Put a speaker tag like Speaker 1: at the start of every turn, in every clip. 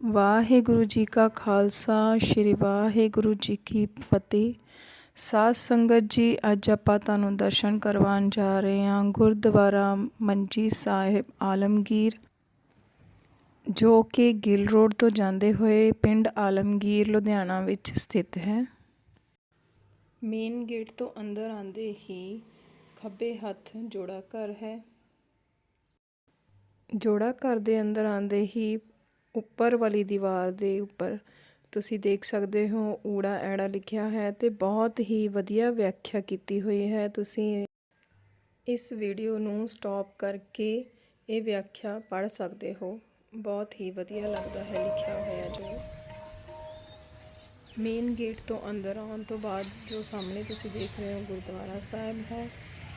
Speaker 1: ਵਾਹਿਗੁਰੂ ਜੀ ਕਾ ਖਾਲਸਾ, ਸ੍ਰੀ ਵਾਹਿਗੁਰੂ ਜੀ ਕੀ ਫਤਿਹ। ਸਾਧ ਸੰਗਤ ਜੀ, ਅੱਜ ਆਪਾਂ ਤੁਹਾਨੂੰ ਦਰਸ਼ਨ ਕਰਵਾਉਣ ਜਾ ਰਹੇ ਹਾਂ ਗੁਰਦੁਆਰਾ ਮੰਜੀ ਸਾਹਿਬ ਆਲਮਗੀਰ, ਜੋ ਕਿ ਗਿੱਲ ਰੋਡ ਤੋਂ ਜਾਂਦੇ ਹੋਏ ਪਿੰਡ ਆਲਮਗੀਰ, ਲੁਧਿਆਣਾ ਵਿੱਚ ਸਥਿਤ ਹੈ। ਮੇਨ ਗੇਟ ਤੋਂ ਅੰਦਰ ਆਉਂਦੇ ਹੀ ਖੱਬੇ ਹੱਥ ਜੋੜਾ ਘਰ ਹੈ। ਜੋੜਾ ਘਰ ਦੇ ਅੰਦਰ ਆਉਂਦੇ ਹੀ ਉੱਪਰ ਵਾਲੀ ਦੀਵਾਰ ਦੇ ਉੱਪਰ। ਤੁਸੀਂ ਦੇਖ ਸਕਦੇ ਹੋ, ਊੜਾ ਐੜਾ ਲਿਖਿਆ ਹੈ ਤੇ ਬਹੁਤ ਹੀ ਵਧੀਆ ਵਿਆਖਿਆ ਕੀਤੀ ਹੋਈ ਹੈ। ਤੁਸੀਂ ਇਸ ਵੀਡੀਓ ਨੂੰ ਸਟਾਪ ਕਰਕੇ ਇਹ ਵਿਆਖਿਆ ਪੜ੍ਹ ਸਕਦੇ ਹੋ। ਬਹੁਤ ਹੀ ਵਧੀਆ ਲੱਗਦਾ ਹੈ ਲਿਖਿਆ ਹੋਇਆ ਜੋ। ਮੇਨ ਗੇਟ ਤੋਂ ਅੰਦਰ ਆਉਣ ਤੋਂ ਬਾਅਦ ਜੋ ਸਾਹਮਣੇ ਤੁਸੀਂ ਦੇਖ ਰਹੇ ਹੋ ਗੁਰਦੁਆਰਾ ਸਾਹਿਬ ਹੈ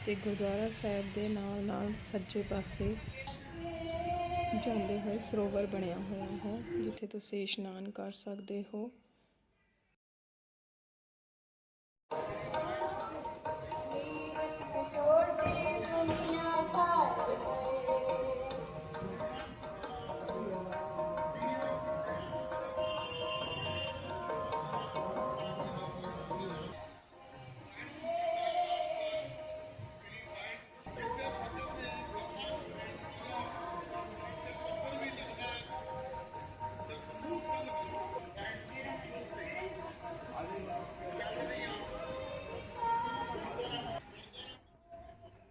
Speaker 1: ਤੇ ਗੁਰਦੁਆਰਾ ਸਾਹਿਬ ਦੇ ਨਾਲ ਨਾਲ ਸੱਜੇ ਪਾਸੇ ਜਾਂਦੇ ਹੋਏ ਸਰੋਵਰ ਬਣਿਆ ਹੋਇਆ ਹੈ ਜਿੱਥੇ ਤੁਸੀਂ ਇਸ਼ਨਾਨ ਕਰ ਸਕਦੇ ਹੋ।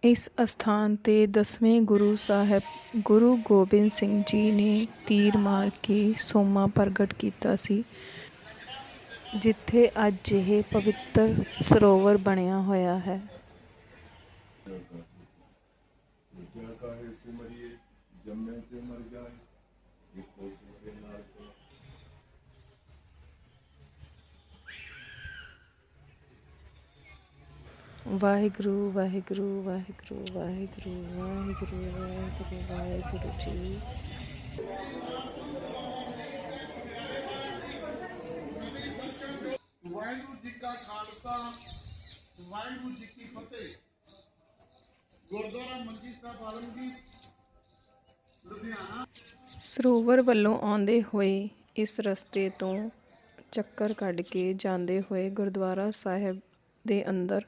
Speaker 1: ਇਸ ਅਸਥਾਨ ਤੇ ਦਸਵੇਂ ਗੁਰੂ ਸਾਹਿਬ, ਗੁਰੂ ਗੋਬਿੰਦ ਸਿੰਘ ਜੀ ਨੇ ਤੀਰ ਮਾਰ ਕੇ ਸੋਮਾ ਪ੍ਰਗਟ ਕੀਤਾ ਸੀ, ਜਿੱਥੇ ਅੱਜ ਇਹ ਪਵਿੱਤਰ ਸਰੋਵਰ ਬਣਿਆ ਹੋਇਆ ਹੈ।
Speaker 2: ਦੂਜਿਆਂ ਤੇ ਮਰ ਜਾਏ ਇੱਕੋ ਸਿਮਰੇ ਨਾਲ ਕੋ
Speaker 1: ਵਾਹਿਗੁਰੂ ਵਾਹਿਗੁਰੂ ਵਾਹਿਗੁਰੂ ਵਾਹਿਗੁਰੂ ਵਾਹਿਗੁਰੂ ਵਾਹਿਗੁਰੂ ਵਾਹਿਗੁਰੂ ਜੀ।
Speaker 3: ਵਾਹਿਗੁਰੂ ਜੀ ਕਾ ਖਾਲਸਾ ਵਾਹਿਗੁਰੂ ਜੀ ਕੀ ਫਤਿਹ। ਗੁਰਦੁਆਰਾ ਮੰਜੀ ਸਾਹਿਬ ਆਲਮਗੀਰ ਲੁਧਿਆਣਾ।
Speaker 1: ਸਰੋਵਰ ਵੱਲੋਂ ਆਉਂਦੇ ਹੋਏ ਇਸ ਰਸਤੇ ਤੋਂ ਚੱਕਰ ਕੱਢ ਕੇ ਜਾਂਦੇ ਹੋਏ ਗੁਰਦੁਆਰਾ ਸਾਹਿਬ ਦੇ ਅੰਦਰ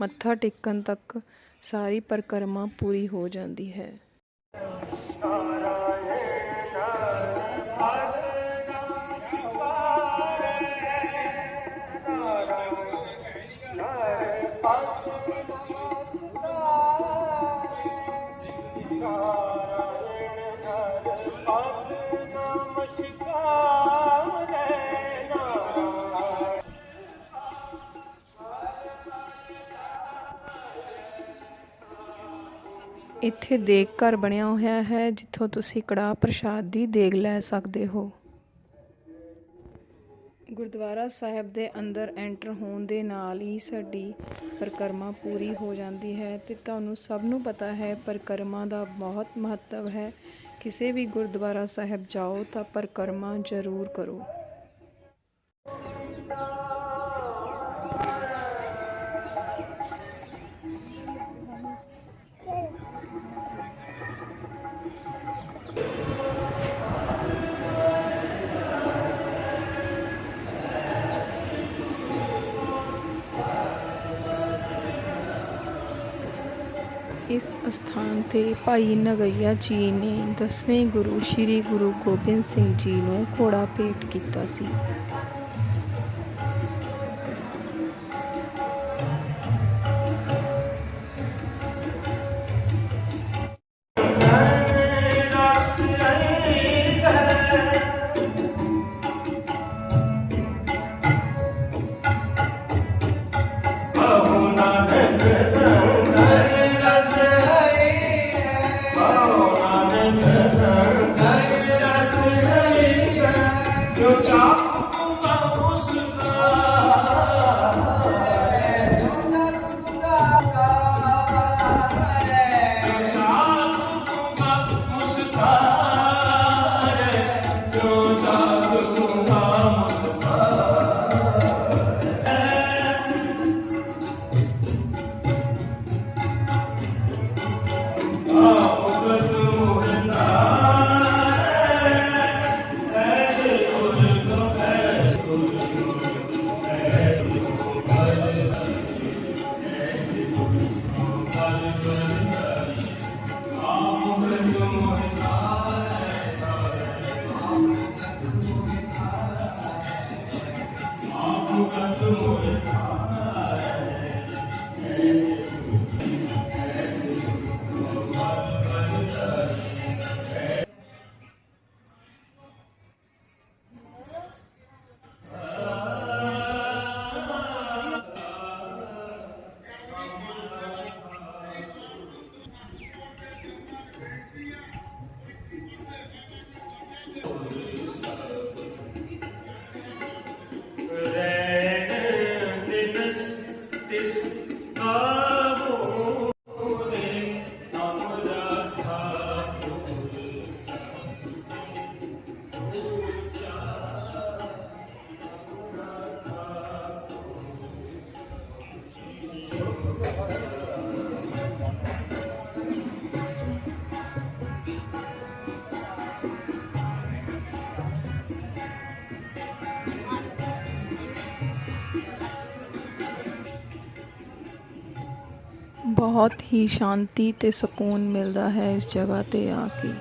Speaker 1: ਮੱਥਾ ਟੇਕਣ ਤੱਕ ਸਾਰੀ ਪਰਿਕਰਮਾ ਪੂਰੀ ਹੋ ਜਾਂਦੀ ਹੈ। ਇੱਥੇ ਦੇਗ ਘਰ ਬਣਿਆ ਹੋਇਆ ਹੈ, ਜਿੱਥੋਂ ਤੁਸੀਂ ਕੜਾਹ ਪ੍ਰਸ਼ਾਦ ਦੀ ਦੇਗ ਲੈ ਸਕਦੇ ਹੋ। ਗੁਰਦੁਆਰਾ ਸਾਹਿਬ ਦੇ ਅੰਦਰ ਐਂਟਰ ਹੋਣ ਦੇ ਨਾਲ ਹੀ ਸਾਡੀ ਪਰਿਕਰਮਾ ਪੂਰੀ ਹੋ ਜਾਂਦੀ ਹੈ ਤੇ ਤੁਹਾਨੂੰ ਸਭ ਨੂੰ ਪਤਾ ਹੈ, ਪਰਿਕਰਮਾ ਦਾ ਬਹੁਤ ਮਹੱਤਵ ਹੈ। ਕਿਸੇ ਵੀ ਗੁਰਦੁਆਰਾ ਸਾਹਿਬ ਜਾਓ ਤਾਂ ਪਰਿਕਰਮਾ ਜ਼ਰੂਰ ਕਰੋ। ਇਸ ਅਸਥਾਨ ਤੇ ਭਾਈ ਨਗਈਆ ਜੀ ਨੇ ਦਸਵੇਂ ਗੁਰੂ ਸ੍ਰੀ ਗੁਰੂ ਗੋਬਿੰਦ ਸਿੰਘ ਜੀ ਨੂੰ ਘੋੜਾ ਭੇਟ ਕੀਤਾ ਸੀ।
Speaker 3: ਜੋ ਚਾਪ
Speaker 1: ਬਹੁਤ ਹੀ ਸ਼ਾਂਤੀ ਤੇ ਸਕੂਨ ਮਿਲਦਾ ਹੈ ਇਸ ਜਗ੍ਹਾ ਤੇ ਆ ਕੇ।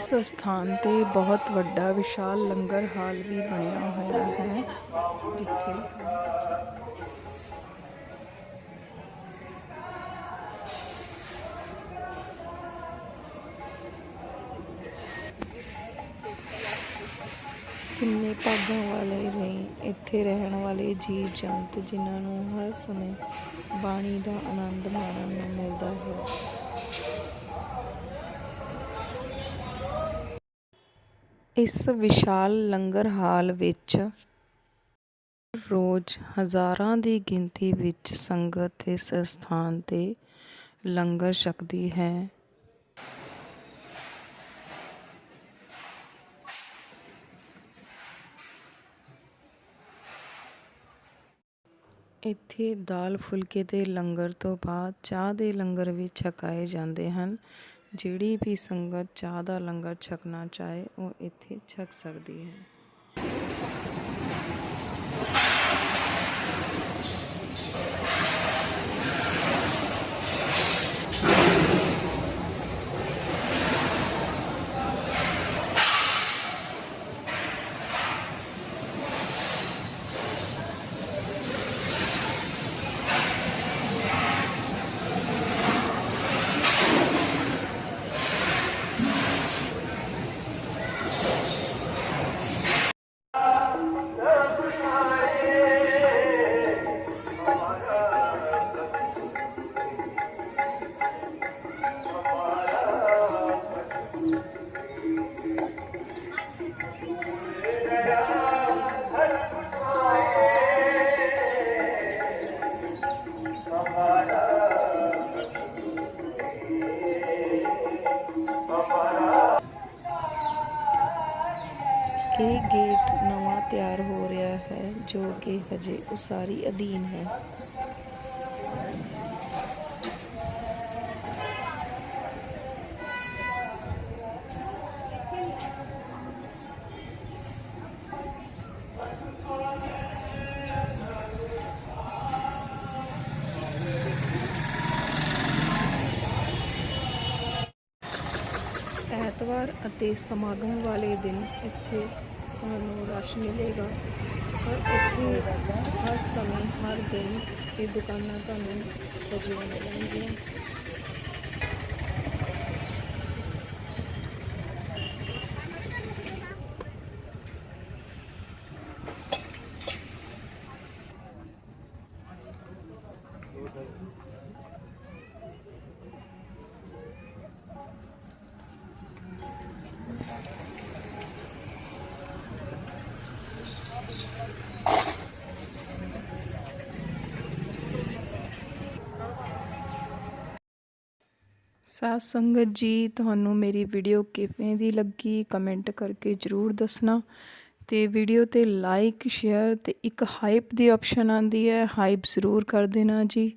Speaker 1: ਇਸ ਸਥਾਨ ਤੇ ਬਹੁਤ ਵੱਡਾ, ਵਿਸ਼ਾਲ ਲੰਗਰ ਹਾਲ ਵੀ ਬਣਿਆ ਹੋਇਆ ਹੈ, ਜਿੱਥੇ ਕਿੰਨੇ ਭਾਗਾਂ ਵਾਲੇ ਨੇ ਇੱਥੇ ਰਹਿਣ ਵਾਲੇ ਜੀਵ ਜੰਤ ਜਿਨ੍ਹਾਂ ਨੂੰ ਹਰ ਸਮੇਂ ਬਾਣੀ ਦਾ ਆਨੰਦ ਮਾਣਨ ਨੂੰ ਮਿਲਦਾ ਹੈ। ਇਸ ਵਿਸ਼ਾਲ ਲੰਗਰ ਹਾਲ ਵਿੱਚ ਹਰ ਰੋਜ਼ ਹਜ਼ਾਰਾਂ ਦੀ ਗਿਣਤੀ ਵਿੱਚ ਸੰਗਤ ਇਸ ਸਥਾਨ ਤੇ ਲੰਗਰ ਛਕਦੀ ਹੈ। ਇੱਥੇ ਦਾਲ ਫੁਲਕੇ ਦੇ ਲੰਗਰ ਤੋਂ ਬਾਅਦ ਚਾਹ ਦੇ ਲੰਗਰ ਵੀ ਛਕਾਏ ਜਾਂਦੇ ਹਨ। ਜਿਹੜੀ ਵੀ ਸੰਗਤ ਚਾਹ ਦਾ ਲੰਗਰ ਛਕਣਾ ਚਾਹੇ ਉਹ ਇੱਥੇ ਛਕ ਸਕਦੀ ਹੈ। ਇਹ ਗੇਟ ਨਵਾਂ ਤਿਆਰ ਹੋ ਰਿਹਾ ਹੈ, ਜੋ ਕਿ ਹਜੇ ਉਸਾਰੀ ਅਧੀਨ ਹੈ। ਐਤਵਾਰ ਅਤੇ ਸਮਾਗਮ ਵਾਲੇ ਦਿਨ ਇੱਥੇ ਤੁਹਾਨੂੰ ਰਸ਼ ਮਿਲੇਗਾ। ਪਰ ਇੱਥੇ ਹਰ ਸਮੇਂ ਹਰ ਦਿਨ ਇਹ ਦੁਕਾਨਾਂ ਤੁਹਾਨੂੰ ਸਜੀਆਂ ਮਿਲਣਗੀਆਂ। ਸਾਧ ਸੰਗਤ ਜੀ, ਤੁਹਾਨੂੰ ਮੇਰੀ ਵੀਡੀਓ ਕਿਵੇਂ ਦੀ ਲੱਗੀ ਕਮੈਂਟ ਕਰਕੇ ਜਰੂਰ ਦੱਸਣਾ ਤੇ ਵੀਡੀਓ ਤੇ ਲਾਈਕ ਸ਼ੇਅਰ ਤੇ ਇੱਕ ਹਾਈਪ ਦੀ ਆਪਸ਼ਨ ਆਂਦੀ ਹੈ ਹਾਈਪ ਜ਼ਰੂਰ ਕਰ ਦੇਣਾ ਜੀ।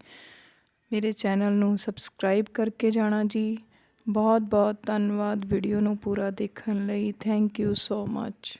Speaker 1: ਮੇਰੇ ਚੈਨਲ ਨੂੰ ਸਬਸਕ੍ਰਾਈਬ ਕਰਕੇ ਜਾਣਾ ਜੀ। ਬਹੁਤ ਬਹੁਤ ਧੰਨਵਾਦ ਵੀਡੀਓ ਨੂੰ ਪੂਰਾ ਦੇਖਣ ਲਈ। Thank you so much